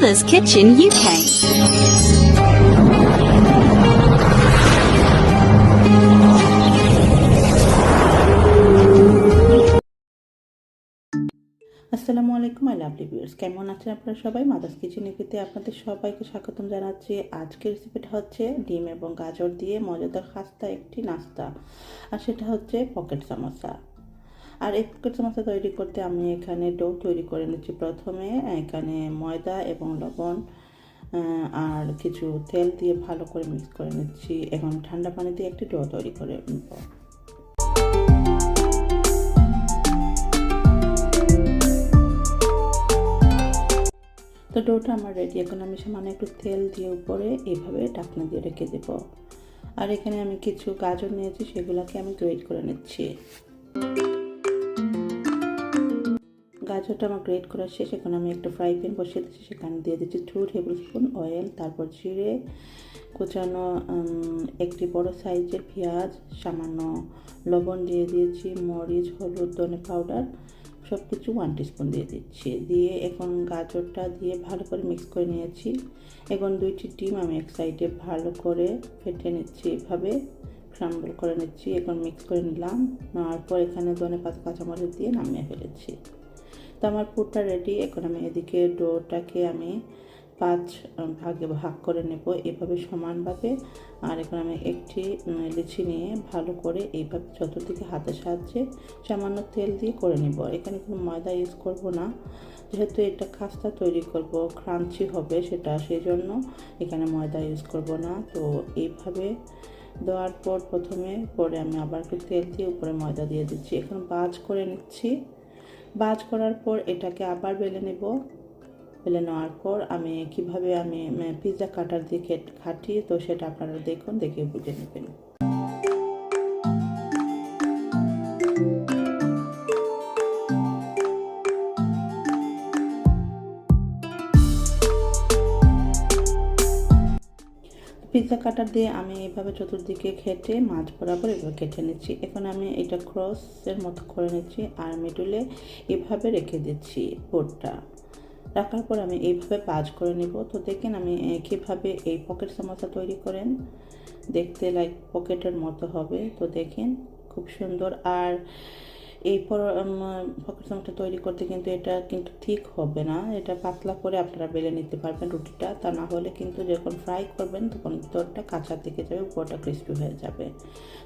Mother's Kitchen UK. আসসালামু আলাইকুম I lovely viewers কেমন আছেন আপনারা সবাই? মাদার্স কিচেন ইপিতে আপনাদের সবাইকে স্বাগতম জানাচ্ছি। আজকের রেসিপিটা হচ্ছে ডিম এবং গাজর দিয়ে মজাদার খাস্তা একটি নাস্তা। আর সেটা হচ্ছে পকেট সামোসা আর এই পকেট সামোসা তৈরি করতে আমি এখানে ডো তৈরি করে নিচ্ছি। প্রথমে এখানে ময়দা এবং লবণ আর কিছু তেল দিয়ে ভালো করে মিক্স করে নিচ্ছি। এখন ঠান্ডা পানি দিয়ে একটি ডো তৈরি করে নেব। তো ডোটা আমার রেডি এখন আমি সামান্য একটু তেল দিয়ে উপরে এইভাবে ঢাকনা দিয়ে রেখে দেব। আর এখানে আমি কিছু গাজর নিয়েছি, সেগুলোকে আমি গ্রেট করে নিচ্ছি। গাজরটা আমার গ্রেট করা শেষ। এখন আমি একটা ফ্রাই প্যান বসিয়ে দিচ্ছি সেখানে দিয়ে দিচ্ছি টু টেবিল স্পুন অয়েল তারপর জিরে, কুচানো একটি বড় সাইজের পেঁয়াজ, সামান্য লবণ দিয়ে দিয়েছি, মরিচ, হলুদ, ধনে পাউডার সব কিছু ওয়ান টিস্পুন দিয়ে দিচ্ছি। দিয়ে এখন গাজরটা দিয়ে ভালো করে মিক্স করে নিয়েছি। এখন দুইটি ডিম আমি এক সাইডে ভালো করে ফেটে নিচ্ছি, এভাবে ক্রাম্বল করে নিচ্ছি। এখন মিক্স করে নিলাম, নেওয়ার পর এখানে ধনে পাতা, কাঁচামরিচ দিয়ে নামিয়ে ফেলেছি। তো আমার পুরটা রেডি এখন আমি এদিকে ডোটাকে আমি পাঁচ ভাগে ভাগ করে নেব। এভাবে সমানভাবে। আর এখন আমি একটি লিচি নিয়ে ভালো করে এইভাবে চতুর্দিকে হাতের সাহায্যে সামান্য তেল দিয়ে করে নেব। এখানে কোনো ময়দা ইউজ করব না। যেহেতু এটা খাস্তা তৈরি করব ক্রাঞ্চি হবে সেটা সেই জন্য এখানে ময়দা ইউজ করব না। তো এইভাবে দেওয়ার পর প্রথমে পরে আমি আবার একটু তেল দিয়ে উপরে ময়দা দিয়ে দিচ্ছি। এখন বাজ করে নিচ্ছি। বাজ করার পর এটাকে আবার বেলে নেব। বেলে নেওয়ার পর আমি কীভাবে আমি পিৎজা কাটার দিয়ে খাটি তো সেটা আপনারা দেখুন, দেখে বুঝে নেবেন। পিৎজা কাটার দিয়ে আমি এভাবে চতুর্দিকে খেটে মাছ বরাবর এভাবে কেটে নিচ্ছি। এখন আমি এটা ক্রসের মতো করে নিচ্ছি আর মিডলে এভাবে রেখে দিচ্ছি বোর্ডটা। রাখার পর আমি এইভাবে পাজ করে নেব। তো দেখেন আমি কীভাবে এই পকেট সামোসা তৈরি করেন। দেখতে লাইক পকেটের মতো হবে। তো দেখেন খুব সুন্দর। আর এই পকেট সামোসা তৈরি করতে কিন্তু এটা কিন্তু ঠিক হবে না। এটা পাতলা করে আপনারা বেলে নিতে পারবেন রুটিটা। তা না হলে কিন্তু যখন ফ্রাই করবেন, তখন ভিতরটা কাঁচা থেকে যাবে, উপরটা ক্রিস্পি হয়ে যাবে।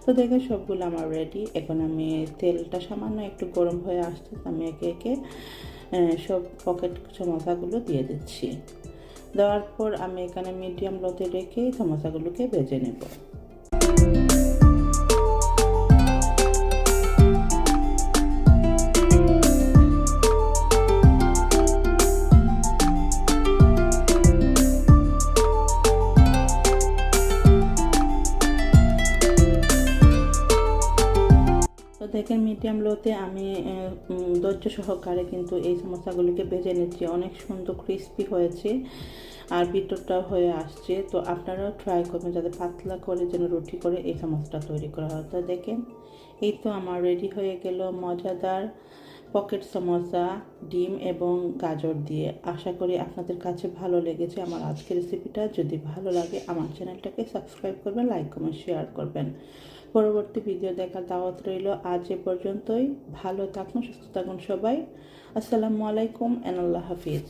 তো দেখে সবগুলো আমার রেডি এখন আমি তেলটা সামান্য একটু গরম হয়ে আসছে আমি একে একে সব পকেট সমোসাগুলো দিয়ে দিচ্ছি। দেওয়ার পর আমি এখানে মিডিয়াম লোতে রেখে সমোসাগুলোকে ভেজে নেব। দেখেন মিডিয়াম লোতে আমি ধৈর্য সহকারে কিন্তু এই সমস্যাগুলিকে ভেজে নিচ্ছি অনেক সুন্দর ক্রিস্পি হয়েছে আর ভিতরটাও হয়ে আসছে। তো আপনারাও ট্রাই করবেন যাতে পাতলা করে যেন রুটি করে এই সমস্যাটা তৈরি করা হয়। তো দেখেন, এই তো আমার রেডি হয়ে গেল মজাদার পকেট সমোসা ডিম এবং গাজর দিয়ে। আশা করি আপনাদের কাছে ভালো লেগেছে আমার আজকের রেসিপিটা যদি ভালো লাগে আমার চ্যানেলটাকে সাবস্ক্রাইব করবেন লাইক কমেন্ট শেয়ার করবেন। পরবর্তী ভিডিও দেখার দাওয়াত রইল। আজ এ পর্যন্তই। ভালো থাকুন, সুস্থ থাকুন সবাই। আসসালামু আলাইকুম আল্লাহ হাফিজ।